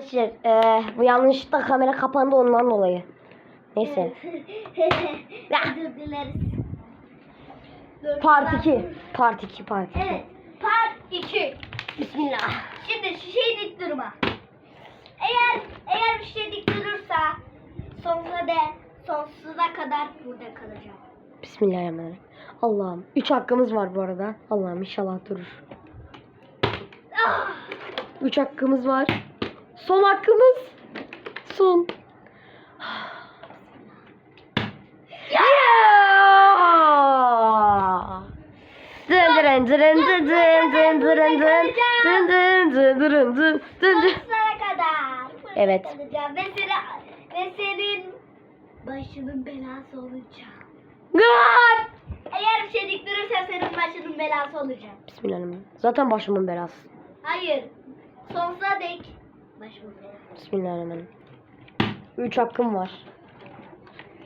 Arkadaşlar eee, bu yanlışlıkla kamera kapandı ondan dolayı. Neyse. Özür dileriz. Part ben- 2. Part 2 part 2. Evet. Part 2. Bismillah. Şimdi şişeyi dik durma. Eğer eğer bir şey dik durursa sonsuza de sonsuza kadar burada kalacağım. Bismillahirrahmanirrahim. Allah'ım. 3 hakkımız var bu arada. Allah'ım inşallah durur. Ah! 3 hakkımız var. Son hakkımız. Son. Dın dın dın dın dın dın dın dın dın dın dın. Kadar. burada Evet. Ve seni ve senin başının belası olacağım. God! Eğer bir şey dik senin başının belası olacağım. Bismillahirrahmanirrahim. Zaten başımın belası. Hayır. Sonsuza dek. Bismillahirrahmanirrahim. 3 hakkım var.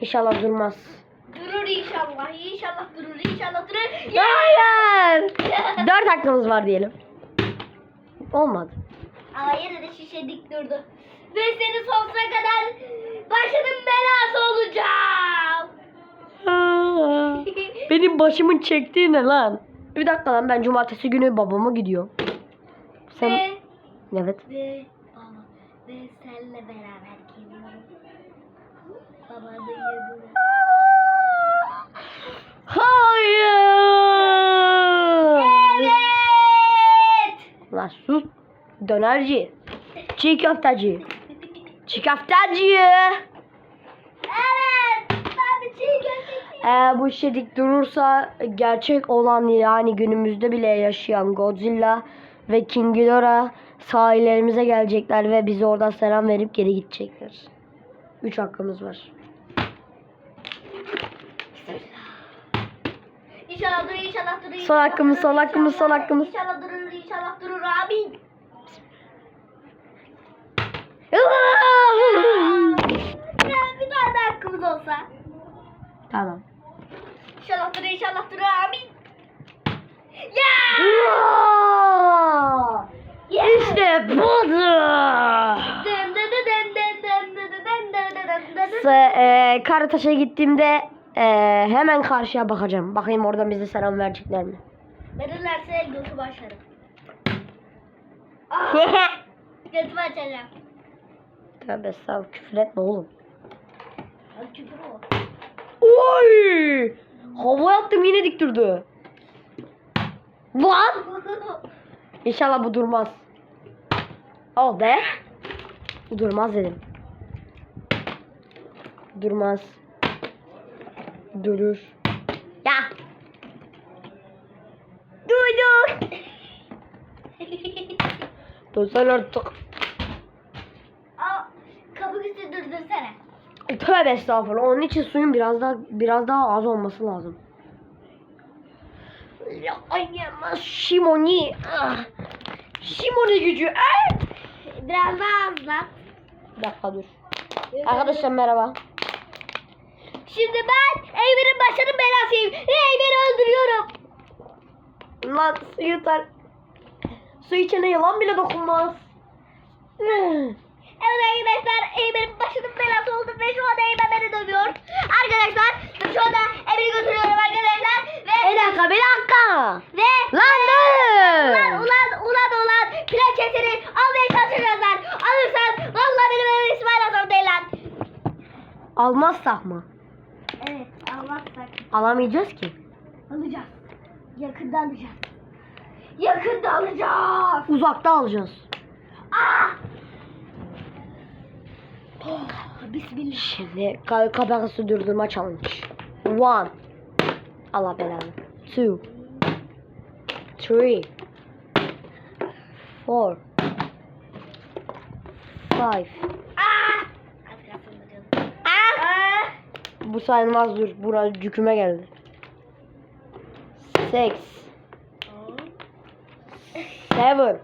İnşallah durmaz. Durur inşallah. İnşallah durur. İnşallah durur. Hayır. 4 hakkımız var diyelim. Olmadı. Ama yine de şişe dik durdu. Ve seni sonsuza kadar başının belası olacağım. Benim başımın çektiği ne lan? Bir dakika lan ben cumartesi günü babama gidiyorum. Sen... Ve, Evet. ve seninle beraber geliyorum. Babanın yanına. Hayır. Evet. Lan sus. Dönerci. Çiğ köfteci. Çiğ köfteci. Evet. Ben şey göstereyim. Eğer bu işe dik durursa gerçek olan yani günümüzde bile yaşayan Godzilla ve King Ghidorah sahillerimize gelecekler ve bize oradan selam verip geri gidecekler. 3 hakkımız var. İnşallah durur, inşallah durur. Son inşallah hakkımız, son hakkımız, son inşallah- hakkımız. İnşallah durur, inşallah durur. Ya bir tane daha hakkımız olsa. tamam. İnşallah durur, inşallah durur. Amin. Ya! İşte budur. E, Karataş'a gittiğimde e, hemen karşıya bakacağım. Bakayım oradan bize selam verecekler mi? Verirlerse götü başlarım. Ah, götümü açacağım. Tövbe estağfurullah küfür etme oğlum. Ay, Küfür o. Oy! Hava attım yine dik durdu. Lan! İnşallah bu durmaz. Oh be. Durmaz dedim. Durmaz. Durur. Ya. Durdur. Dursan artık. Aa, kapı üstü durdursana. Tövbe estağfurullah. Onun için suyun biraz daha biraz daha az olması lazım. Ya ayama Şimoni. Ah. Şimoni gücü. Ah. Biraz daha azlat. Bir dakika dur. Arkadaşlar merhaba. Şimdi ben Eymen'in başının belasıyım. Eymen'i öldürüyorum. Lan su yutar. Su içene yılan bile dokunmaz. Evet arkadaşlar Eymen'in başının belası oldu ve şu anda Eymen beni dövüyor. Arkadaşlar şu anda Eymen'i götürüyorum arkadaşlar. Ve, Bir dakika bir dakika. ve Lan dur. ulan ulan ulan ulan plaketini almaya çalışacaklar. Alırsan vallahi benim öyle İsmail Hasan değil lan. Almazsak mı? Evet almazsak Alamayacağız ki. alacağız. Yakında alacağız. Yakında alacağız. Uzakta alacağız. Ah! Bismillah. Şimdi ka kamerası durdurma challenge. One. Allah belanı. Two. Three. Four. Five. Ah! Az kalsın bakıyorum. Ah! Bu sayılmaz dur. Bura cüküme geldi. Six. Seven.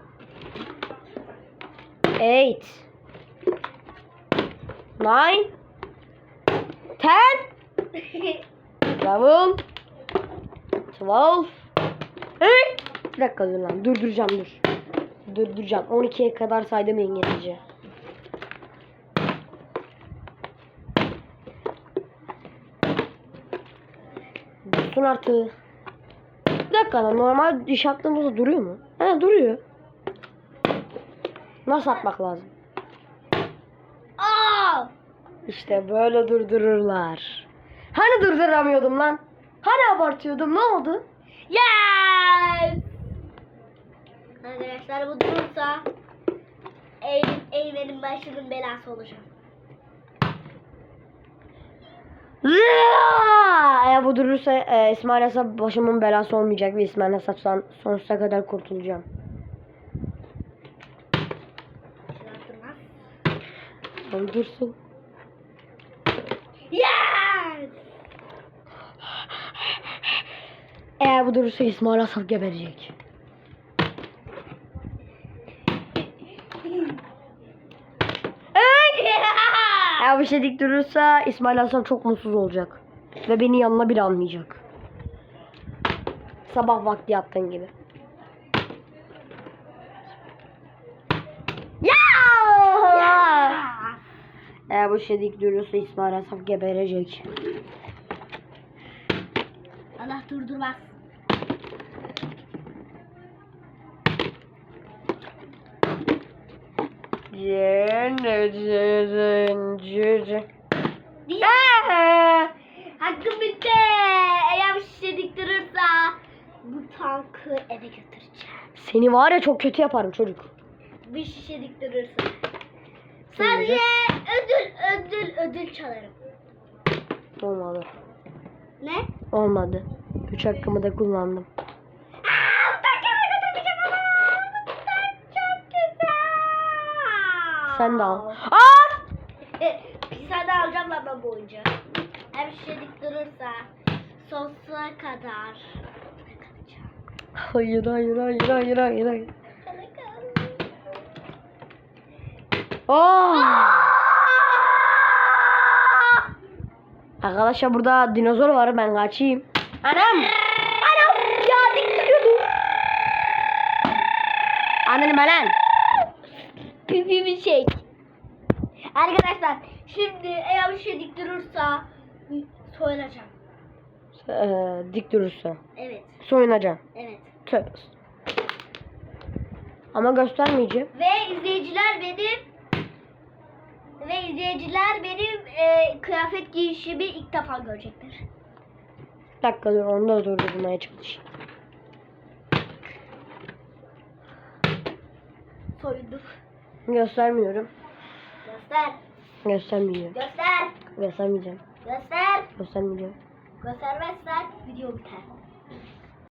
Eight. Nine. Ten. Eleven. Twelve. Bir dakika dur lan. Durduracağım dur. Durduracağım. 12'ye kadar saydım İngilizce. Dursun artık. Bir dakika lan normal diş attığımızda duruyor mu? He duruyor. Nasıl atmak lazım? Aa! İşte böyle durdururlar. Hani durduramıyordum lan? Hani abartıyordum ne oldu? Yes! Arkadaşlar bu durursa Eymen'in başının belası olacağım. Zıaa! Bu durursa e, İsmail Asap başımın belası olmayacak ve İsmail Asap'tan sonsuza kadar kurtulacağım. Dursun. Yes! Eğer bu durursa İsmail Asap geberecek. Eğer bu şey dik durursa İsmail Asap çok mutsuz olacak. Ve beni yanına bile almayacak. Sabah vakti yaptığın gibi. Ya! Eğer bu şey dik durursa İsmail Asap geberecek. Allah durdurmaz. Diye. Hakkım bitti. Eğer bir şişe dik durursa bu tankı eve götüreceğim. Seni var ya çok kötü yaparım çocuk. Bir şişe dik durursa. Sadece ödül ödül ödül çalarım. Olmadı. Ne? Olmadı. Üç hakkımı da kullandım. Aa, ben eve götüreceğim ama. Çok güzel. Sen de al. Aa! Bir tane alacağım ben bu oyuncağı. Her şey dik durursa sonsuza kadar. Hayır hayır hayır hayır hayır hayır. Aa! Arkadaşlar burada dinozor var ben kaçayım. Anam! Anam! Ya dik duruyordu. Ananı lan. Pipimi çek. Arkadaşlar şimdi eğer bir şey dik durursa soyulacağım. Ee, dik durursa. Evet. Soyunacağım. Evet. Tövbe. Ama göstermeyeceğim. Ve izleyiciler benim ve izleyiciler benim e, kıyafet giyişimi ilk defa görecekler. Bir dakika dur onu da durdurmaya çalışayım. Soyunduk. Göstermiyorum. Göster. Göstermeyeceğim. Göster. Göstermeyeceğim. Göster. Göstermeyeceğim. Göstermezsen video biter.